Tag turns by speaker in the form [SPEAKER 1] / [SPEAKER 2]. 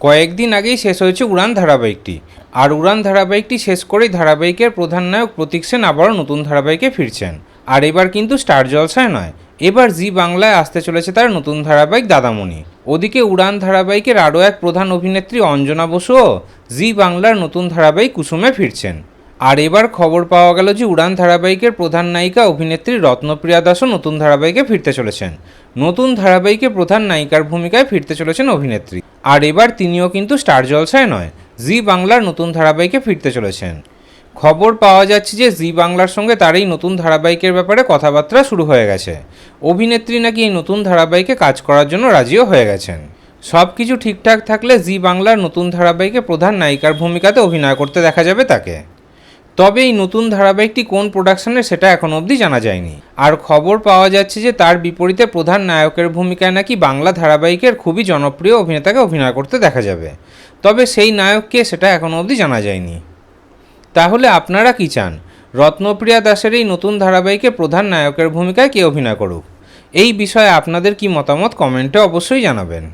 [SPEAKER 1] কয়েকদিন আগেই শেষ হয়েছে উড়ান ধারাবাহিকটি। আর উড়ান ধারাবাহিকটি শেষ করেই ধারাবাহিকের প্রধান নায়ক প্রতীক সেন আবারও নতুন ধারাবাহিকে ফিরছেন। আর এবার কিন্তু স্টার জলসায় নয়, এবার জি বাংলায় আসতে চলেছে তার নতুন ধারাবাহিক দাদামণি। ওদিকে উড়ান ধারাবাহিকের আরও এক প্রধান অভিনেত্রী অঞ্জনা বসুও জি বাংলার নতুন ধারাবাহিক কুসুমে ফিরছেন। আর এবার খবর পাওয়া গেল যে উড়ান ধারাবাহিকের প্রধান নায়িকা অভিনেত্রী রত্নপ্রিয়া দাসও নতুন ধারাবাহিকে ফিরতে চলেছেন। নতুন ধারাবাহিকে প্রধান নায়িকার ভূমিকায় ফিরতে চলেছেন অভিনেত্রী। আর এবার তিনিও কিন্তু স্টার জলসায় নয়, জি বাংলার নতুন ধারাবাহিকে ফিরতে চলেছেন। খবর পাওয়া যাচ্ছে যে জি বাংলার সঙ্গে তার এই নতুন ধারাবাহিকের ব্যাপারে কথাবার্তা শুরু হয়ে গেছে। অভিনেত্রী নাকি এই নতুন ধারাবাহিকে কাজ করার জন্য রাজিও হয়ে গেছেন। সব কিছু ঠিকঠাক থাকলে জি বাংলার নতুন ধারাবাহিকে প্রধান নায়িকার ভূমিকাতে অভিনয় করতে দেখা যাবে তাকে। তবে এই নতুন ধারাবাহিকটি কোন প্রোডাকশনের সেটা এখনও অবধি জানা যায়নি। আর খবর পাওয়া যাচ্ছে যে তার বিপরীতে প্রধান নায়কের ভূমিকায় নাকি বাংলা ধারাবাহিকের খুবই জনপ্রিয় অভিনেতাকে অভিনয় করতে দেখা যাবে। তবে সেই নায়ককে সেটা এখনও অবধি জানা যায়নি। তাহলে আপনারা কি চান? রত্নপ্রিয়া দাসের এই নতুন ধারাবাহিকে প্রধান নায়কের ভূমিকায় কে অভিনয় করুক? এই বিষয়ে আপনাদের কি মতামত কমেন্টে অবশ্যই জানাবেন।